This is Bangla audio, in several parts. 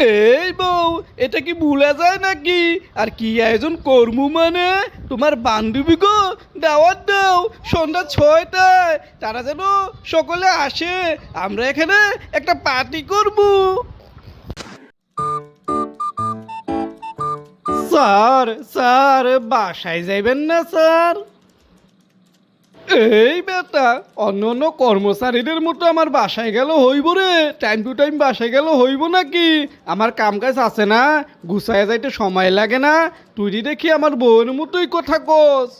এই বউ, এটা কি ভুলে যায় নাকি? আর কি আয়োজন করমু মানে? তোমার বান্ধবী গো, দাওয়াত দাও, সন্ধ্যা ছয়টায়। তারা যেন সকলে আসে, আমরা এখানে একটা পার্টি করব। স্যার স্যার, বাসায় যাইবেন না, স্যার? এই বেটা, অন্য অন্য কর্মচারীদের মতো আমার বাসায় গেল হইব রে। টাইম টু টাইম বাসায় গেল হইব নাকি? আমার কাম কাজ আছে না গুছায় যাইতে সময় লাগে না। তুই দেখি আমার বউয়ের মতোই কথা কস।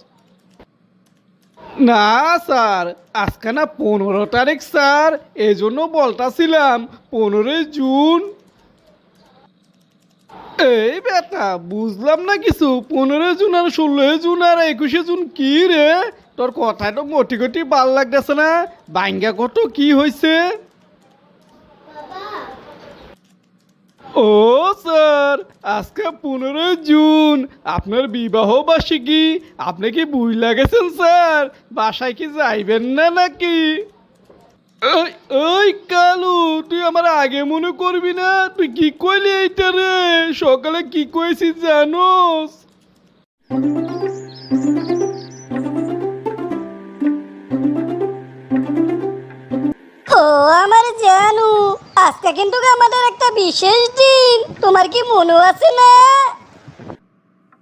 না স্যার, আজকে না পনেরো তারিখ স্যার এই জন্য বলতাছিলাম, পনেরোই জুন। এই বেটা, বুঝলাম না কিছু, পনেরোই জুন আর ষোলোই জুন আর একুশে জুন কি রে? তোর কথায় তো মটি গটি ভালো লাগতেছে না। বাঙ্গা কত, কি হয়েছে ও স্যার, আজকে পনেরোই জুন, আপনার বিবাহ বার্ষিকী, আপনি কি বুঝ লাগেছেন স্যার? বাসায় কি যাইবেন না নাকি? ওই কালু, তুই আমার আগে মনে করবি না, তুই কি কইলি এইটা রে? সকালে কি কইছিস জানোস? আমার জানু। আজকে কিন্তু আমাদের একটা বিশেষ দিন। তোমার কি মনে আছে না?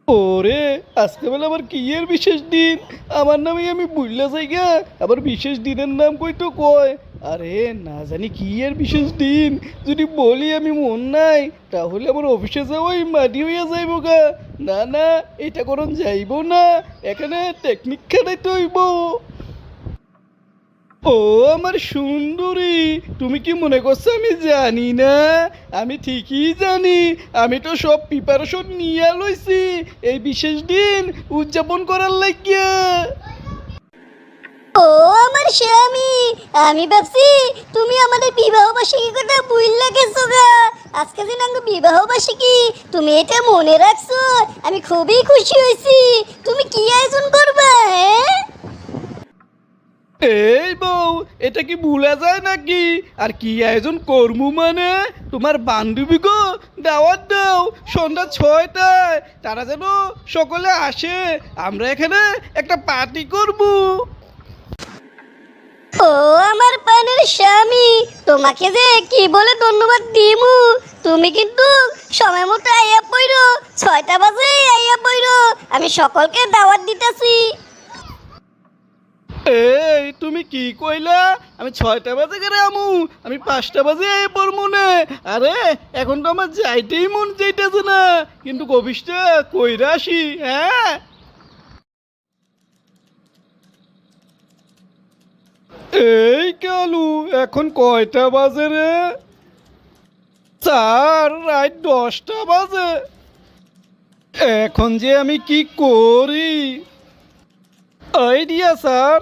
ওরে, আজকে বেলা আবার কি এর বিশেষ দিন? আমার নামে আমি বুঝলা যাইগা আবার বিশেষ দিনের নাম কই তো কয়? আরে, না জানি কি এর বিশেষ দিন। যদি বলি আমি মন নাই, তাহলে আমার অফিসে যাওয়াই মাটি হইয়া যাইব গা। না না, এটা করন যাইব না। এখানে টেকনিক খেলাইতে হইব। ও আমার সুন্দরী, তুমি কি মনে করছ আমি জানি না? আমি ঠিকই জানি, আমি তো সব প্রিপারেশন নিয়ে লইছি, এই বিশেষ দিন উদযাপন করার লাগিয়া। ও আমার স্বামী, আমি ভাবছি তুমি আমাদের বিবাহ বার্ষিকী কথা বুঝলে গেছো গা। আজকে দিন আমার বিবাহ বার্ষিকী তুমি এটা মনে রাখছো? আমি খুবই খুশি হয়েছি। তুমি কি আয়োজন এই বউ, এটা কি ভুলে যায় নাকি? আর কি আয়োজন করমু মানে? তোমার বান্ধবী গো, দাওয়াত দাও, সন্ধ্যা ছয়টায়। তারা যেন সকলে আসে, আমরা এখানে একটা পার্টি করব। ও আমার পানের স্বামী, তোমাকে যে কি বলে ধন্যবাদ দিমু। তুমি কিন্তু সময় মতো আইয়া পইরো ছয়টা বাজে আইয়া পইরো আমি সকলকে দাওয়াত দিতেছি। তুমি কি কইলা? আমি ছয়টা বাজে গেলে আমু, আমি পাঁচটা বাজে আয় পড়মু না আরে, এখন তো আমার যাইতেই মন যাইতেছে না। কিন্তু কবিসটা কইরা আসি হ্যাঁ? এই কালু, এখন কয়টা বাজে রে? চার রাত দশটা বাজে। এখন যে আমি কি করি? Idea, sir.